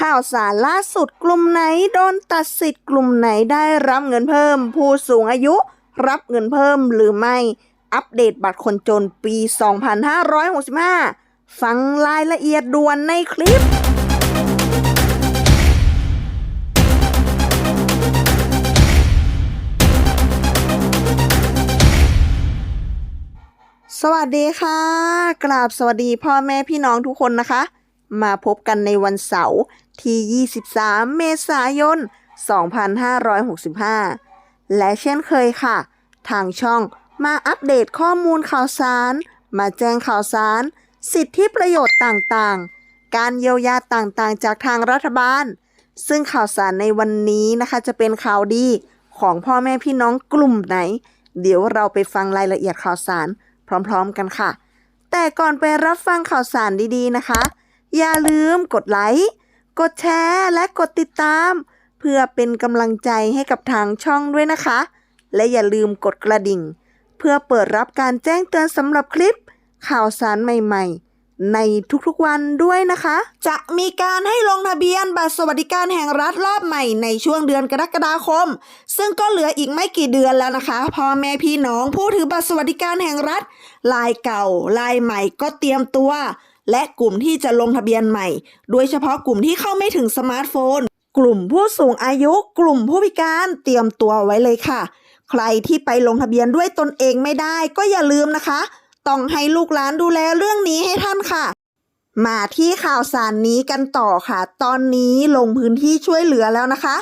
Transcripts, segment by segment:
ข่าวสารล่าสุดกลุ่มไหนโดนตัดสิทธิ์กลุ่มไหนได้รับเงินเพิ่ม ผู้สูงอายุรับเงินเพิ่มหรือไม่ อัปเดตบัตรคนจนปี 2565 ฟังรายละเอียดด่วนในคลิปสวัสดีค่ะ กราบสวัสดีพ่อแม่พี่น้องทุกคนนะคะ มาพบกันในวันเสาร์ที่ 23 เมษายน 2565 และเช่นเคยค่ะ ทางช่องมาอัปเดตข้อมูลข่าวสาร มาแจ้งข่าวสาร สิทธิประโยชน์ต่างๆ การเยียวยาต่างๆ จากทางรัฐบาล ซึ่งข่าวสารในวันนี้นะคะจะเป็นข่าวดีของพ่อแม่พี่น้องกลุ่มไหน เดี๋ยวเราไปฟังรายละเอียดข่าวสารพร้อมๆกันค่ะ แต่ก่อนไปรับฟังข่าวสารดีๆนะคะ อย่าลืมกดไลค์กดแชร์และกดติดตาม เพื่อเป็นกำลังใจให้กับทางช่องด้วยนะคะ และอย่าลืมกดกระดิ่ง เพื่อเปิดรับการแจ้งเตือนสำหรับคลิป ข่าวสารใหม่ๆ ในทุกๆวันด้วยนะคะ จะมีการให้ลงทะเบียนบัตรสวัสดิการแห่งรัฐรอบใหม่ในช่วงเดือนกรกฎาคม ซึ่งก็เหลืออีกไม่กี่เดือนแล้วนะคะพ่อแม่พี่น้องผู้ถือบัตรสวัสดิการแห่งรัฐลายเก่าลายใหม่ก็เตรียมตัว และกลุ่มที่จะลงทะเบียนใหม่ โดยเฉพาะกลุ่มที่เข้าไม่ถึงสมาร์ทโฟน กลุ่มผู้สูงอายุ กลุ่มผู้พิการเตรียมตัวไว้เลยค่ะ ใครที่ไปลงทะเบียนด้วยตนเองไม่ได้ก็อย่าลืมนะคะ ต้องให้ลูกหลานดูแลเรื่องนี้ให้ท่านค่ะ มาที่ข่าวสารนี้กันต่อค่ะ ตอนนี้ลงพื้นที่ช่วยเหลือแล้วนะคะ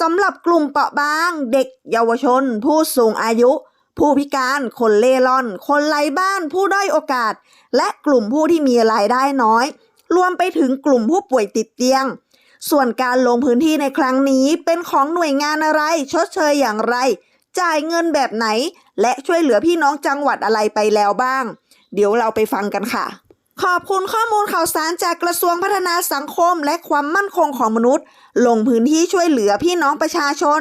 สำหรับกลุ่มเปราะบาง เด็กเยาวชน ผู้สูงอายุ ผู้พิการคนเล่ร่อน คนไร้บ้าน ผู้ด้อยโอกาส และกลุ่มผู้ที่มีรายได้น้อย รวมไปถึงกลุ่มผู้ป่วยติดเตียง ส่วนการลงพื้นที่ในครั้งนี้เป็นของหน่วยงานอะไร ชดเชยอย่างไร จ่ายเงินแบบไหน และช่วยเหลือพี่น้องจังหวัดอะไรไปแล้วบ้าง เดี๋ยวเราไปฟังกันค่ะ ขอบคุณข้อมูลข่าวสารจากกระทรวงพัฒนาสังคมและความมั่นคงของมนุษย์ ลงพื้นที่ช่วยเหลือพี่น้องประชาชน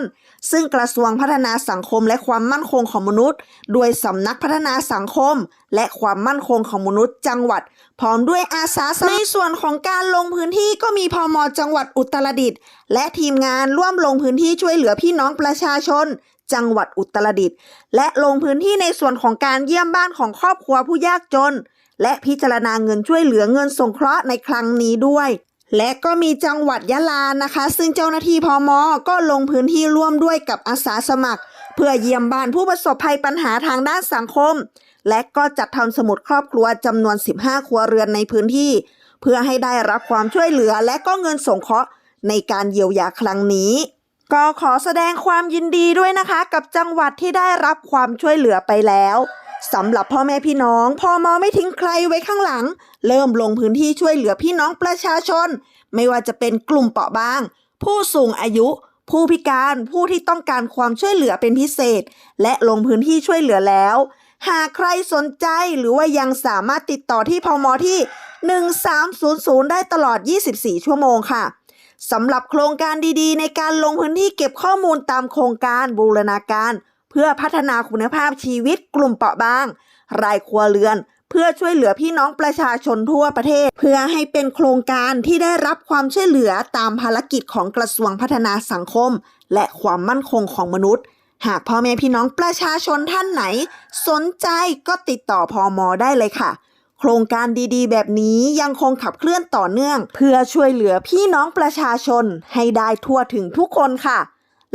ซึ่งกระทรวงพัฒนาสังคมและความมั่นคงของมนุษย์ โดยสำนักพัฒนาสังคม และความมั่นคงของมนุษย์ จังหวัด พร้อมด้วยอาสาสมัครในส่วนของการลงพื้นที่ก็มีพมจังหวัดอุตรดิตถ์และทีมงานร่วมลงพื้นที่ช่วยเหลือพี่น้องประชาชนจังหวัดอุตรดิตถ์และลงพื้นที่ในส่วนของการเยี่ยมบ้านของครอบครัวผู้ยากจน และพิจารณาเงินช่วยเหลือเงินสงเคราะห์ในครั้งนี้ด้วย และก็มีจังหวัดยะลานะคะ ซึ่งเจ้าหน้าที่พมก็ลงพื้นที่ร่วมด้วยกับอาสาสมัคร เพื่อเยี่ยมบ้านผู้ประสบภัยปัญหาทางด้านสังคม และก็จัดทำสมุดครอบครัวจำนวน 15 ครัวเรือนในพื้นที่ เพื่อให้ได้รับความช่วยเหลือและก็เงินสงเคราะห์ในการเยียวยาครั้งนี้ก็ขอแสดงความยินดีด้วยนะคะ กับจังหวัดที่ได้รับความช่วยเหลือไปแล้ว สำหรับพ่อแม่พี่น้องพอมอไม่ทิ้งใครไว้ข้างหลัง เริ่มลงพื้นที่ช่วยเหลือพี่น้องประชาชน ไม่ว่าจะเป็นกลุ่มเปราะบาง ผู้สูงอายุ ผู้พิการผู้ที่ต้องการความช่วยเหลือเป็นพิเศษ และลงพื้นที่ช่วยเหลือแล้ว หากใครสนใจหรือว่ายังสามารถติดต่อที่พมที่ 1300 ได้ตลอด 24 ชั่วโมงค่ะสำหรับโครงการดีๆ ในการลงพื้นที่เก็บข้อมูลตามโครงการบูรณาการ เพื่อพัฒนาคุณภาพชีวิตกลุ่มเปราะบาง รายครัวเรือน เพื่อช่วยเหลือพี่น้องประชาชนทั่วประเทศ เพื่อให้เป็นโครงการที่ได้รับความช่วยเหลือตามภารกิจของกระทรวงพัฒนาสังคม และความมั่นคงของมนุษย์ หากพ่อแม่พี่น้องประชาชนท่านไหน สนใจก็ติดต่อพอมอได้เลยค่ะโครงการดีๆ แบบนี้ยังคงขับเคลื่อนต่อเนื่อง เพื่อช่วยเหลือพี่น้องประชาชนให้ได้ทั่วถึงทุกคนค่ะ